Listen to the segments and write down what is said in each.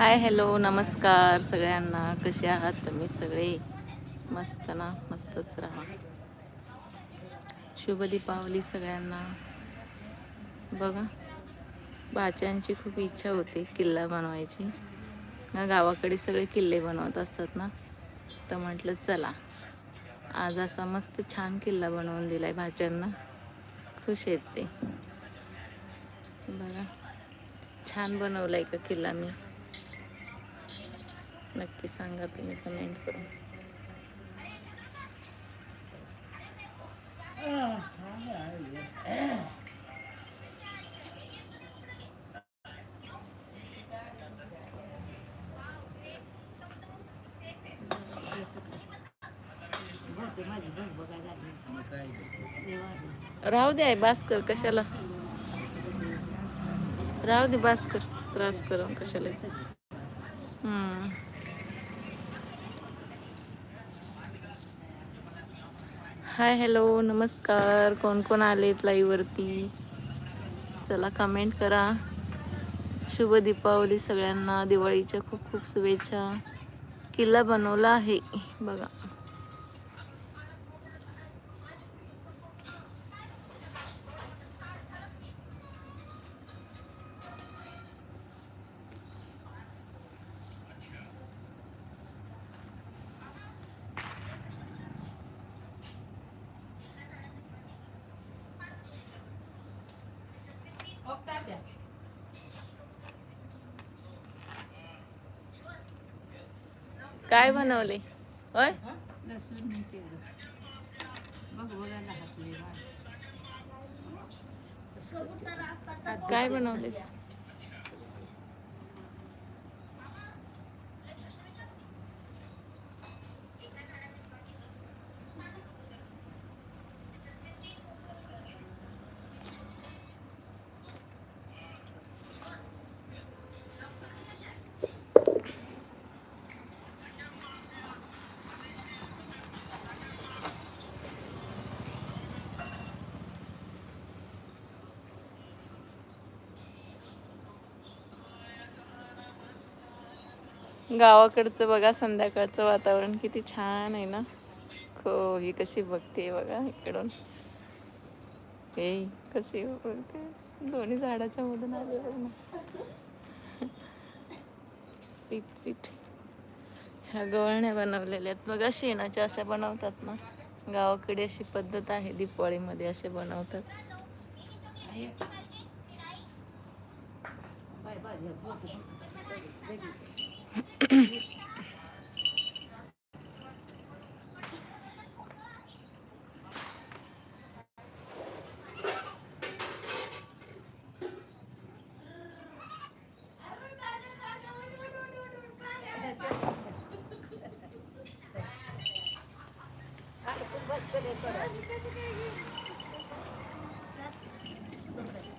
Hi hello नमस्कार सगळ्यांना. कसे आहात तुम्ही सगळे? मस्त ना मस्तच राहा. शुभ दीपावली सगळ्यांना. बघा भाच्यांची खूप इच्छा होती किल्ला बनवायची. ना गावाकडे सगळे किल्ले बनवत असतात ना. तर म्हटलं चला. आज असा मस्त छान किल्ला बनवून दिलाय भाच्यांना खुश आहेत ते. बघा छान बनवलाय का किल्ला मी. नक्की सांगा तुम्ही कमेंट करून. राहू दे बास्कर कशाला? राहू दे बास्कर त्रास करून कशाला? हम्म. हाय हॅलो नमस्कार. कोण कोण आलेत लाईववरती चला कमेंट करा. शुभ दीपावली सगळ्यांना. दिवाळीच्या खूप खूप शुभेच्छा. किल्ला बनवला आहे. बघा. काय बनवले? होय? काय बनवलेस? गावाकडचं बघा संध्याकाळचं वातावरण किती छान आहे ना. खो ही कशी बघते बघा इकडून. हे कशी बघते. दोन्ही झाडाच्या मधून आले बघ ना. Seat seat. ह्या गवळण्या बनवलेल्या आहेत. बघा शेणाच्या अशा बनवतात ना. गावाकडे अशी पद्धत आहे दीपावळीमध्ये असे बनवतात.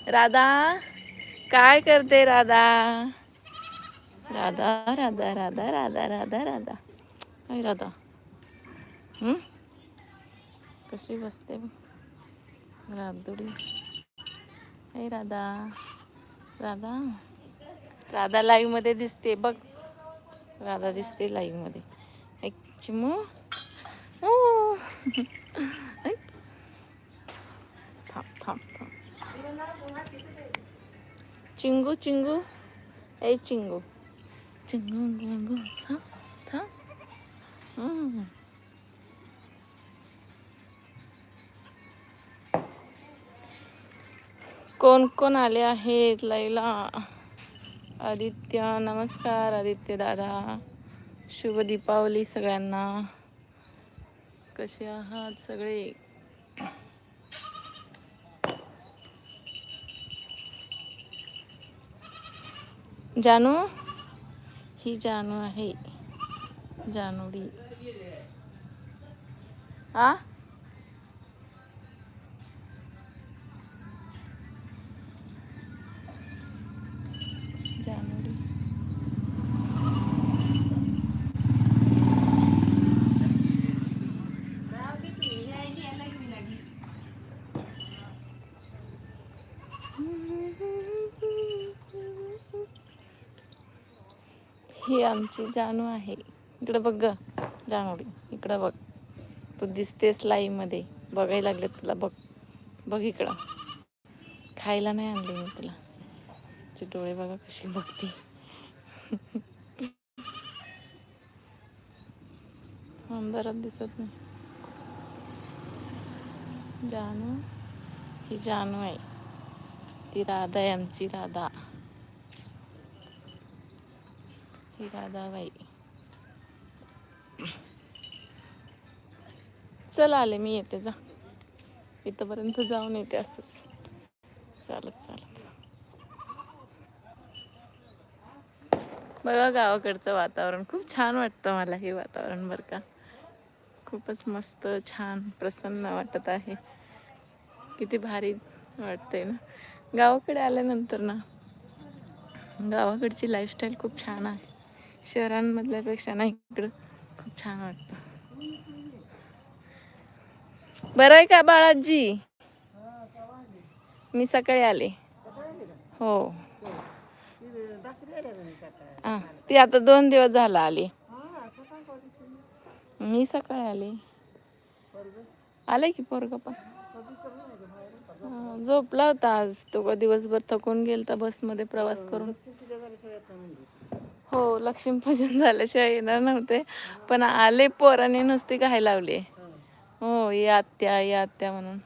राधा काय करते राधा? राधा राधा राधा राधा राधा राधा. काय राधा. कशी बसते? बघ. राधुडी. hey राधा. राधा. राधा लाईव्हमध्ये दिसते बघ. राधा दिसते लाईव्हमध्ये. ऐक चिमू. ओ. ऐक. थांब थांब थांब. चिंगू चिंगू. ऐ चिंगू. चिंगू गुंगू थांब थांब हम्म. कोण कोण आले आहेत लैला? आदित्य, नमस्कार आदित्य दादा। शुभ दीपावली सगळ्यांना। कसे आहात सगळे? जानू? ही जानू आहे. जानूडी आ जानूडी ही आमची जानू आहे. इकडं बघ ग जानूडी इकडं बघ. तू दिसतेस लाईमध्ये. बघायला लागले तुला बघ. बघ इकडं. खायला नाही आणले मी तुला. तिचे डोळे बघा कशी बघते. अंधारात दिसत नाही. जानू ही जानू आहे. ती राधा आहे आमची राधा. ही राधाबाई. चल आले मी येते जा. इथंपर्यंत जाऊन येते असंच. चालत चालत. बघा गावाकडचं वातावरण. खूप छान वाटतं मला हे वातावरण बरं का. खूपच मस्त छान प्रसन्न वाटत आहे. किती भारी वाटतंय ना. गावाकडे आल्यानंतर ना गावाकडची लाईफस्टाईल खूप छान आहे. शहरांमधल्यापेक्षा ना इकडं खूप छान वाटतं. बरं आहे का बाळाजी? मी सकाळी आले. हो. ती आता दोन दिवस झाला आली. मी सकाळी आले. आले की पोरग पण? झोपला होता आज. तो दिवसभर थकून गेलता बसमध्ये प्रवास करून. हो लक्ष्मीपूजन झाल्याशिवाय येणार नव्हते. पण आले पोराने नुसती काय लावली. हो या आत्या या आत्या म्हणून.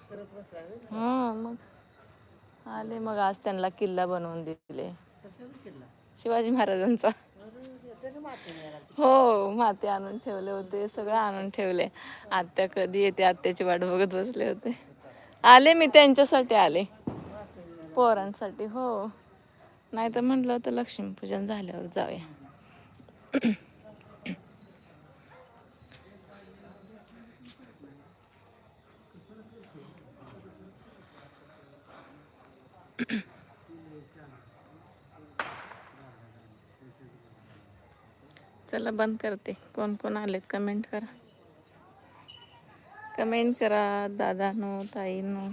हा मग आले मग आज त्यांना किल्ला बनवून दिले. शिवाजी महाराजांचा. हो माते आणून ठेवले होते सगळं आणून ठेवले. आत्या कधी येते आत्याची वाट बघत बसले होते. आले मी त्यांच्यासाठी आले. पोरांसाठी हो. नाही तर म्हटलं होतं लक्ष्मीपूजन झाल्यावर जाऊया. चला बंद करते. कोण कोण आलेत कमेंट करा. कमेंट करा दादानो ताईनो.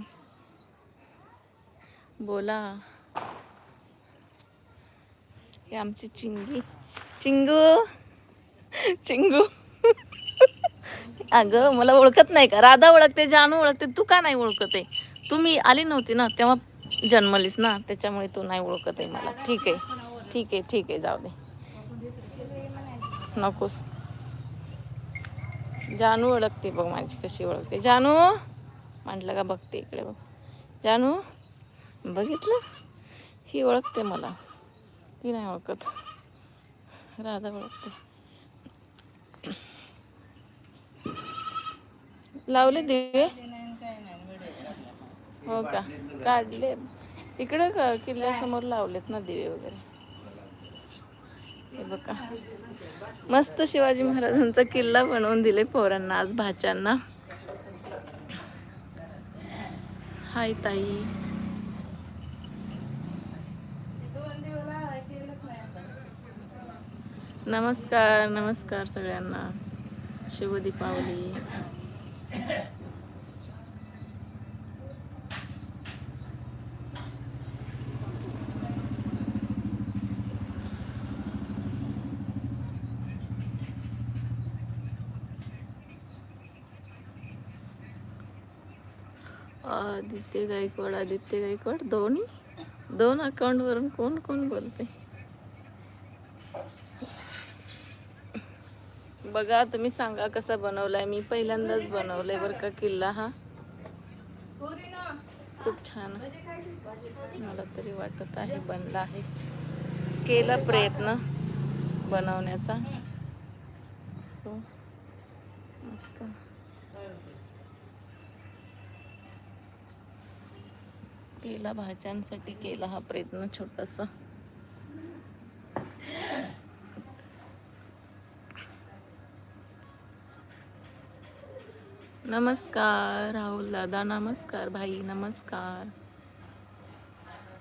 बोला. हे आमची चिंगी. चिंगू. चिंगू. अगं मला ओळखत नाही का? राधा ओळखते जानू ओळखते तू का नाही ओळखत आहे. तू मी आली नव्हती ना तेव्हा जन्मलीस ना त्याच्यामुळे तू नाही ओळखत आहे मला. ठीक आहे. ठीक आहे ठीक आहे. जाऊ दे. नकोस. जानू ओळखते बघ माझी कशी ओळखते. जानू म्हटलं का बघते इकडे बघ. जानू बघितलं? ही ओळखते मला. ती नाही ओळखत. राधा ओळखते. लावले दिवे? हो का? काढले. इकडे का किल्ल्यासमोर लावलेत ना दिवे वगैरे. हे बघा. मस्त शिवाजी महाराजांचा किल्ला बनवून दिले पोरांना आज भाच्यांना. हाय ताई. नमस्कार नमस्कार सगळ्यांना. शुभ दीपावली. आदित्य गायकवाड आदित्य गायकवाड दोन्ही दोन अकाउंटवरून कोण कोण बोलते बघा तुम्ही सांगा कसा बनवलाय. मी पहिल्यांदाच बनवलाय बरं का किल्ला हा. खूप छान. मला तरी वाटत आहे बनला आहे. केला प्रयत्न बनवण्याचा. सो मस्त. केला भाज्यांसाठी केला हा प्रयत्न छोटासा. नमस्कार राहुल दादा नमस्कार भाई नमस्कार.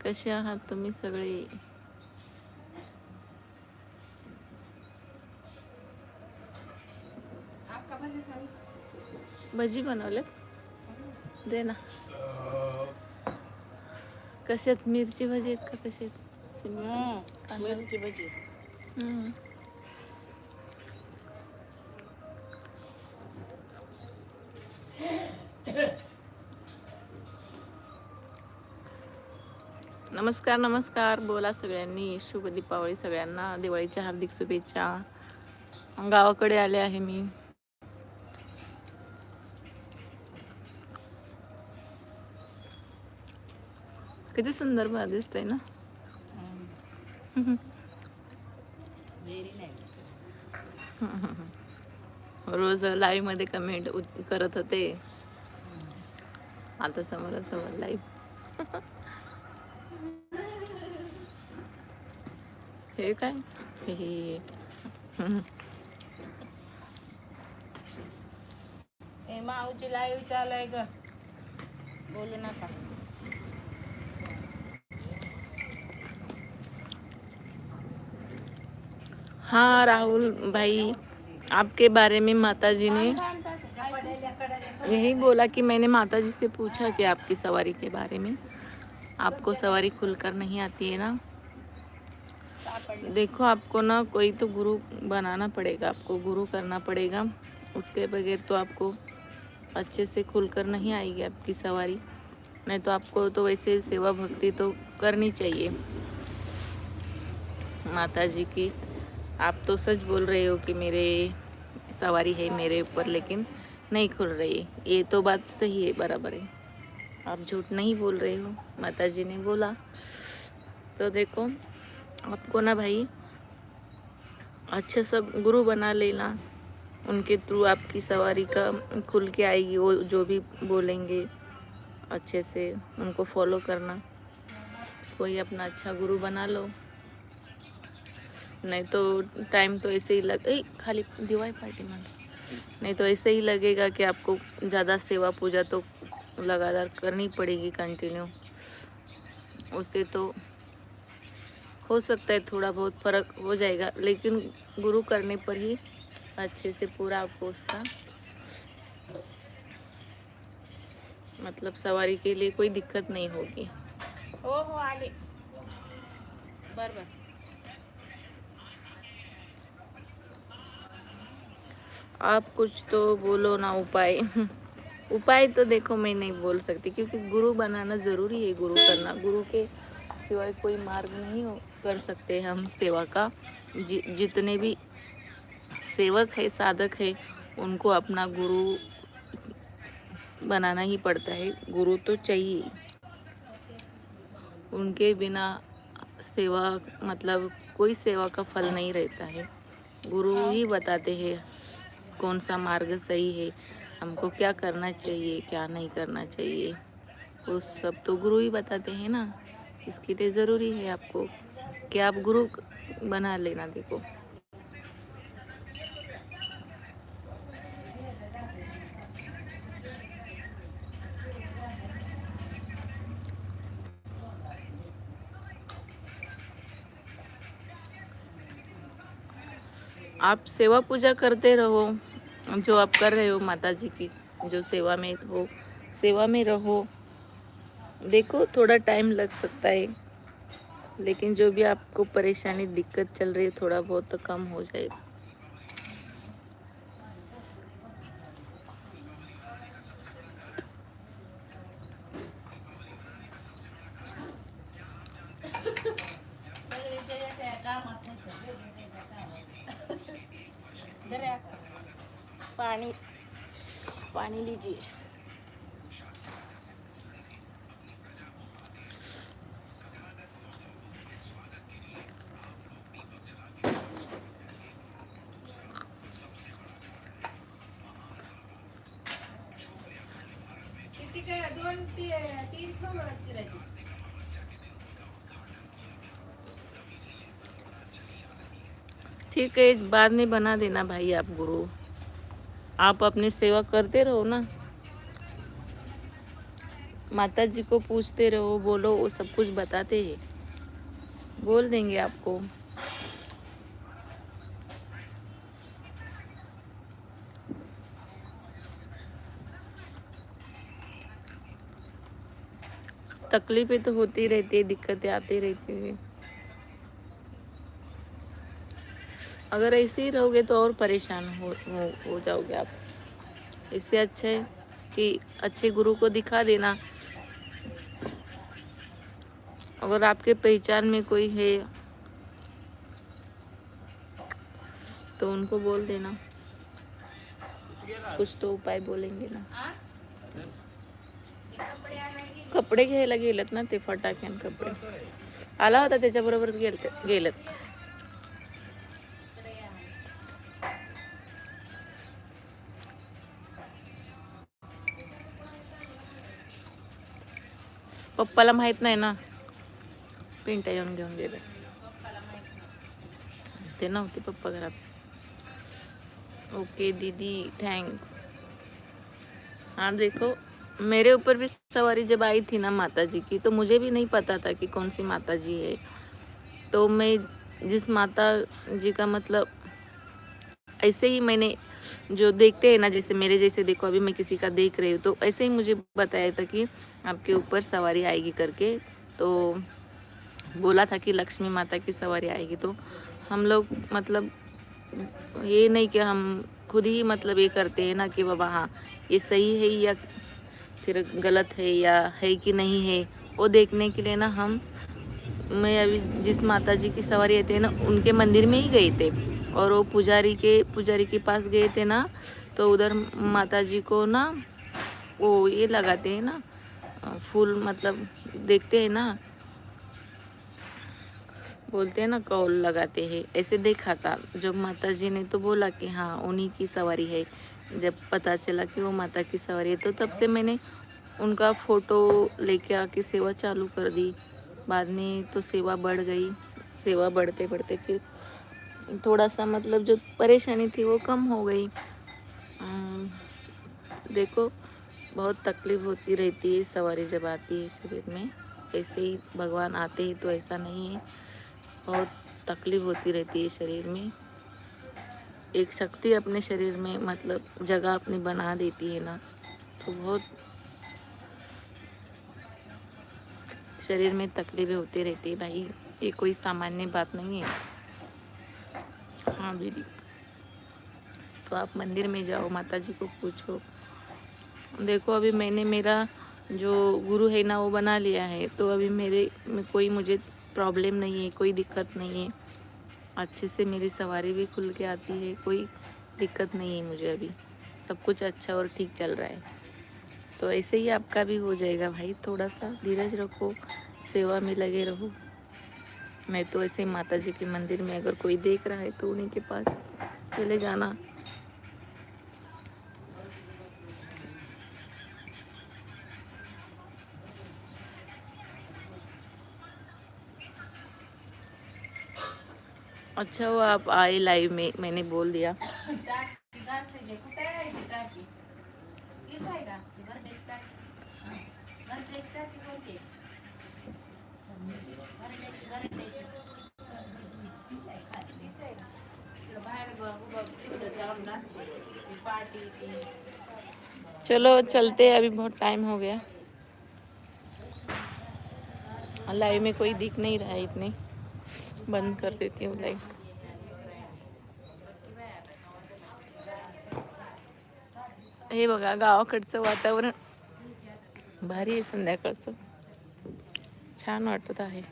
कसे आहात तुम्ही सगळे? भजी बनवलेत? दे ना. कशात मिरची भजी आहेत का कशी आहेत? सिंपल? मिरची भजी नमस्कार नमस्कार. बोला सगळ्यांनी. शुभ दीपावली सगळ्यांना. दिवाळीच्या हार्दिक शुभेच्छा. गावाकडे आले आहे मी. किती सुंदर मला दिसतंय ना. रोज लाईव्हमध्ये कमेंट करत होते. आता समोर समोर लाईव्ह ग बोलू नका हाँ राहुल भाई आपके बारे में माता जी ने यही बोला कि मैंने माता जी से पूछा कि आपकी सवारी के बारे में। आपको सवारी खुलकर नहीं आती है ना? देखो, आपको ना कोई तो गुरु बनाना पड़ेगा, आपको गुरु करना पड़ेगा। उसके बगैर तो आपको अच्छे से खुलकर नहीं आएगी आपकी सवारी। नहीं तो आपको तो वैसे सेवा भक्ति तो करनी चाहिए। माता जी की, आप तो सच बोल रहे हो कि मेरे सवारी है मेरे ऊपर, लेकिन नहीं खुल रही। ये तो बात सही है, बराबर है। आप झूठ नहीं बोल रहे हो माता जी ने बोला। तो देखो आपको ना भाई अच्छे सा गुरु बना लेना। उनके थ्रू आपकी सवारी का खुल के आएगी वो जो भी बोलेंगे अच्छे से उनको फॉलो करना। कोई अपना अच्छा गुरु बना लो। नहीं तो टाइम तो ऐसे ही लग ए, खाली दिवाई पार्टी में नहीं तो ऐसे ही लगेगा कि आपको ज़्यादा सेवा पूजा तो लगातार करनी पड़ेगी कंटिन्यू उससे तो हो सकता है थोड़ा बहुत फ़र्क हो जाएगा लेकिन गुरु करने पर ही अच्छे से पूरा आपको उसका मतलब सवारी के लिए कोई दिक्कत नहीं होगी। हो हो आले। बर बर आप कुछ तो बोलो ना उपाय। उपाय तो देखो मैं नहीं बोल सकती क्योंकि गुरु बनाना ज़रूरी है गुरु करना। गुरु के सिवाय कोई मार्ग नहीं हो। कर सकते हैं हम सेवा का। जि, जितने भी सेवक है साधक है उनको अपना गुरु बनाना ही पड़ता है। गुरु तो चाहिए। उनके बिना सेवा मतलब कोई सेवा का फल नहीं रहता है। गुरु ही बताते हैं कौन सा मार्ग सही है हमको क्या करना चाहिए क्या नहीं करना चाहिए। वो सब तो गुरु ही बताते हैं ना। इसके लिए ज़रूरी है आपको। कि आप गुरु बना लेना, देखो। आप सेवा पूजा करते रहो, जो आप कर रहे हो माता जी की, जो सेवा में हो सेवा में रहो। देखो, थोड़ा टाइम लग सकता है। लेकिन जो भी आपको परेशानी, दिक्कत चल रही है, थोड़ा बहुत तो कम हो जाएगा। ठीक है बाद में बना देना भाई आप गुरु। आप अपनी सेवा करते रहो ना। माता जी को पूछते रहो, बोलो, वो सब कुछ बताते हैं। बोल देंगे आपको। तकलीफें तो होती रहती है दिक्कतें आती रहती है। अगर ऐसे ही रहोगे तो और परेशान हो हो, हो जाओगे आप। इससे अच्छा है कि अच्छे गुरु को दिखा देना। अगर आपके पहचान में कोई है तो उनको बोल देना। कुछ तो उपाय बोलेंगे ना। कपडे घ्यायला गेलेत ना ते फटाक्यान कपडे. आला होता त्याच्याबरोबरच गेलते गेलेत. पप्पाला माहीत नाही ना. पिंटा येऊन घेऊन गेले. ते नव्हते पप्पा घरात. ओके दीदी थँक्स हा देखो. मेरे ऊपर भी सवारी जब आई थी ना माता जी की तो मुझे भी नहीं पता था कि कौन सी माता जी है। तो मैं जिस माता जी का मतलब ऐसे ही मैंने जो देखते हैं ना, जैसे मेरे जैसे देखो, अभी मैं किसी का देख रही हूँ तो ऐसे ही मुझे बताया था कि आपके ऊपर सवारी आएगी करके। तो बोला था कि लक्ष्मी माता की सवारी आएगी तो हम लोग मतलब ये नहीं कि हम खुद ही मतलब ये करते हैं ना कि बाबा हाँ ये सही है या फिर गलत है या है कि नहीं है, वो देखने के लिए ना हम, मैं अभी जिस माता जी की सवारी आती है ना, उनके मंदिर में ही गए थे। और वो पुजारी के पुजारी के पास गए थे ना तो उधर माता जी को ना, वो ये लगाते हैं ना, फूल मतलब देखते हैं ना, बोलते हैं ना, कौल लगाते हैं। ऐसे देखा था। जब माता जी ने तो बोला कि हाँ उन्हीं की सवारी है। जब पता चला कि वो माता की सवारी है तो तब से मैंने उनका फ़ोटो लेके आके सेवा चालू कर दी। बाद में तो सेवा बढ़ गई। सेवा बढ़ते बढ़ते फिर थोड़ा सा मतलब जो परेशानी थी वो कम हो गई। देखो, बहुत तकलीफ़ होती रहती है सवारी जब आती है शरीर में। ऐसे ही भगवान आते ही तो ऐसा नहीं है। बहुत तकलीफ़ होती रहती है शरीर में। एक शक्ति अपने शरीर में मतलब जगह अपनी बना देती है ना तो बहुत शरीर में तकलीफें होती रहती है भाई। ये कोई सामान्य बात नहीं है। हाँ दीदी। तो आप मंदिर में जाओ माता जी को पूछो। देखो, अभी मैंने मेरा जो गुरु है ना, वो बना लिया है। तो अभी मेरे में कोई मुझे प्रॉब्लम नहीं है, कोई दिक्कत नहीं है। अच्छे से मेरी सवारी भी खुल के आती है, कोई दिक्कत नहीं है मुझे अभी। सब कुछ अच्छा और ठीक चल रहा है। तो ऐसे ही आपका भी हो जाएगा भाई थोड़ा सा धीरज रखो, सेवा में लगे रहो। मैं तो ऐसे माता जी के मंदिर में अगर कोई देख रहा है तो उन्हीं के पास चले जाना। अच्छा वो आप आए लाइव में, मैंने बोल दिया। चलो, चलते हैं, अभी बहुत टाइम हो गया। लाइव में कोई दिख नहीं रहा है इतने। बंद कर देती हूँ लाइव हे बघा, गावाकडचं वातावरण. भारी आहे संध्याकाळचं. छान वाटत आहे.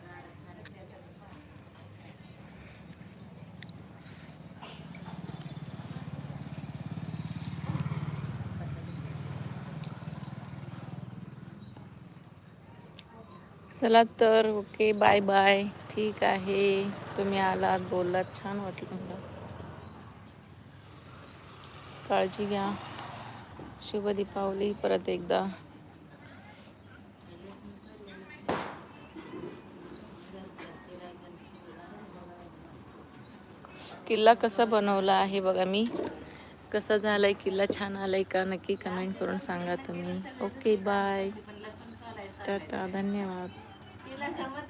चला तर, ओके बाय बाय ठीक आहे. तुम्ही आलात, बोललात, छान वाटलं मला. काळजी घ्या. शुभ दीपावली परत एकदा. किल्ला कसा बनवला आहे बघा मी. कसा झालाय किल्ला छान आलाय का? नक्की कमेंट करून सांगा तुम्ही. ओके बाय टाटा धन्यवाद.